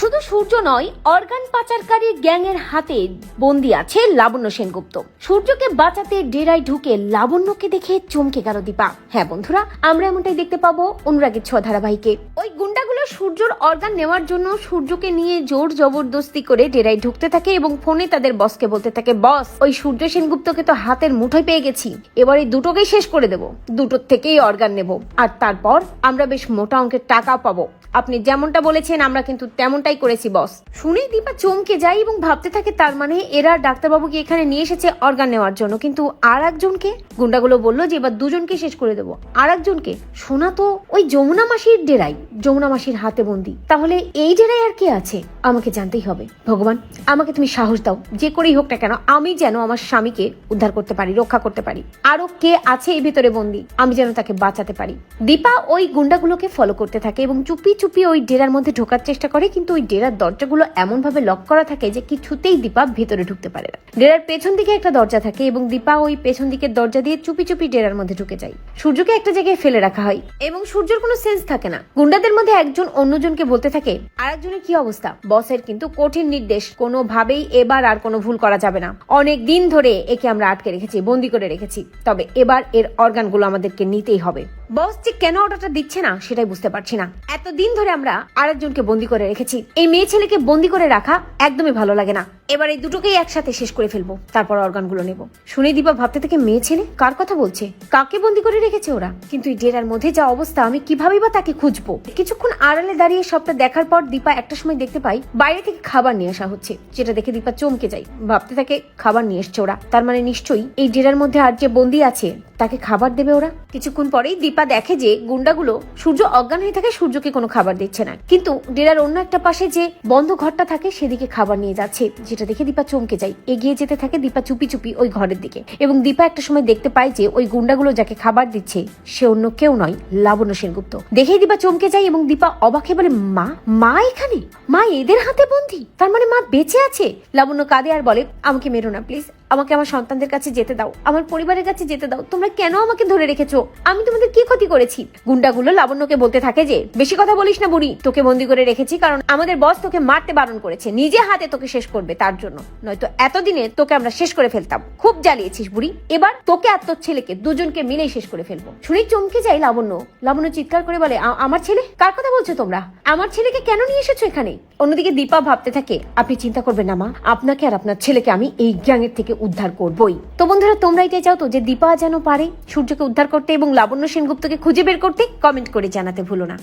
শুধু সূর্য নয়, অর্গান পাচারকারী গ্যাংয়ের হাতে বন্দি আছে লাবণ্য সেনগুপ্ত। সূর্যকে বাঁচাতে ডেরায় ঢুকে লাবণ্যকে দেখে চমকে গেল দীপা। হ্যাঁ বন্ধুরা, আমরা এমনটাই দেখতে পাবো অনুরাগের ছ ধারাবাহিকে। ওই গুন্ডাগুলো সূর্যর অর্গান নেওয়ার জন্য সূর্যকে নিয়ে জোর জবরদস্তি করে ডেরায় ঢুকতে থাকে এবং ফোনে তাদের বসকে বলতে থাকে বস ওই সূর্য সেনগুপ্তকে তো হাতের মুঠোয় পেয়ে গেছি। এবার এই দুটোকেই শেষ করে দেব। দুটোর থেকেই অর্গান নেব। আর তারপর আমরা বেশ মোটা অঙ্কের টাকা পাবো। আপনি যেমনটা বলেছেন, আমরা কিন্তু তেমনটাই করেছি বস শুনেই দীপা চমকে যায় এবং ভাবতে থাকে, তার মানে এরা ডাক্তারবাবুকে এখানে নিয়ে এসেছে অর্গান নেওয়ার জন্য। কিন্তু আর একজনকে? গুন্ডাগুলো বলল যে, এবার দুজনকে শেষ করে দেবো। আর একজনকে? শোনা তো ওই যমুনা মাসির ডেরাই যমুনা মাসির হাতে বন্দি। তাহলে এই ডেরাই আর কে আছে? আমাকে জানতেই হবে। ভগবান, আমাকে তুমি সাহস দাও। যে করেই হোক না কেন, আমি যেন আমার স্বামীকে উদ্ধার করতে পারি, রক্ষা করতে পারি। আরও কে আছে এই ভিতরে বন্দি, আমি যেন তাকে বাঁচাতে পারি। দীপা ওই গুন্ডাগুলোকে ফলো করতে থাকে এবং চুপি চুপি ওই ডেরার মধ্যে ঢোকার চেষ্টা করে, কিন্তু ওই ডেরার দরজাগুলো এমন ভাবে লক করা থাকে যে কিছুতেই দীপা ভেতরে ঢুকতে পারে না। ডেরার পেছন দিকে একটা দরজা থাকে এবং দীপা ওই পেছন দিকের দরজা দিয়ে চুপি চুপি ডেরার মধ্যে ঢুকে যায়। সূর্যকে একটা জায়গায় ফেলে রাখা হয় এবং সূর্যের কোনো সেন্স থাকে না। গুন্ডাদের মধ্যে একজন অন্যজনকে বলতে থাকে, আরেকজনের কি অবস্থা? বসের কিন্তু কঠিন নির্দেশ, কোনোভাবেই এবার আর কোনো ভুল করা যাবে না। অনেক দিন ধরে একে আমরা আটকে রেখেছি, বন্দি করে রেখেছি, তবে এবার এর অর্গানগুলো আমাদেরকে নিতেই হবে। বস যে কেন অর্ডারটা দিচ্ছে না, সেটাই বুঝতে পারছি না। এতদিন ধরে আমরা আরেকজনকে বন্দি করে রেখেছি। এই মেয়ে ছেলেকে বন্দি করে রাখা একদমই ভালো লাগে না। এবার এই দুটোকেই একসাথে শেষ করে ফেলব, তারপর অর্গানগুলো নেব। শুনে দীপা ভাবতে থেকে, মেয়ে ছেলে কার কথা বলছে? কাকে বন্দি করে রেখেছে ওরা? কিন্তু এই ডেরার মধ্যে যা অবস্থা, আমি কিভাবেই বা তাকে খুঁজবো? কিছুক্ষণ আড়ালে দাঁড়িয়ে সবটা দেখার পর দীপা একটা সময় দেখতে পাই, বাইরে থেকে খাবার নিয়ে আসা হচ্ছে, যেটা দেখে দীপা চমকে যায়। ভাবতে থাকে, খাবার নিয়ে এসছে ওরা। তার মানে নিশ্চয়ই এই ডেরার মধ্যে আর যে বন্দি আছে, তাকে খাবার দেবে ওরা? কিছুক্ষণ পরেই দীপা দেখে যে গুন্ডাগুলো সূর্য অজ্ঞান হয়ে থাকে, সূর্যকে কোনো খাবার দিচ্ছে না। কিন্তু ডেরার অন্য একটা পাশে যে বন্ধ ঘরটা থাকে, সেদিকে খাবার নিয়ে যাচ্ছে, যেটা দেখে দীপা চমকে যায়। এগিয়ে যেতে থাকে দীপা চুপি চুপি ওই ঘরের দিকে। এবং দীপা একটা সময় দেখতে পায় যে ওই গুন্ডাগুলো যাকে খাবার দিচ্ছে, সে অন্য কেউ নয়, লাবণ্য সেনগুপ্ত। দেখেই দীপা চমকে যায় এবং দীপা অবাকে বলে, মা মা এখানে? মা এদের হাতে বন্দি? তার মানে মা বেঁচে আছে? লাবণ্য কাঁদে আর বলে, আমাকে মেরো না, প্লিজ। আমাকে আমার সন্তানদের কাছে যেতে দাও। আমার পরিবারের কাছে যেতে দাও। তোমরা কেন আমাকে ধরে রেখেছো? আমি তোমাদের কি ক্ষতি করেছি। গুন্ডাগুলো লাবণ্যকে বলতে থাকে যে, বেশি কথা বলিস না বুড়ি, তোকে বন্দি করে রেখেছি কারণ আমাদের বস তোকে মারতে বারণ করেছে। নিজে হাতে তোকে শেষ করবে তার জন্য। নয়তো এতদিনে তোকে আমরা শেষ করে ফেলতাম। খুব জ্বালিয়েছিস বুড়ি। এবার তোকে আর তোর ছেলেকে দুজনকে মিলেই শেষ করে ফেলব। শুনেই চমকে যাই লাবণ্য। লাবণ্য চিৎকার করে বলে আমার ছেলে? কার কথা বলছো তোমরা? আমার ছেলেকে কেন নিয়ে এসেছ এখানে? অন্যদিকে দীপা ভাবতে থাকে, আপনি চিন্তা করবেন না মা। আপনাকে আর আপনার ছেলেকে আমি এই গ্যাংয়ের থেকে উদ্ধার করবই। তো বন্ধুরা তোমরা এটাই চাও তো যে দীপা যেন পারে সূর্যকে উদ্ধার করতে এবং লাবণ্য সেনগুপ্তকে খুঁজে বের করতে কমেন্ট করে জানাতে ভুলো না।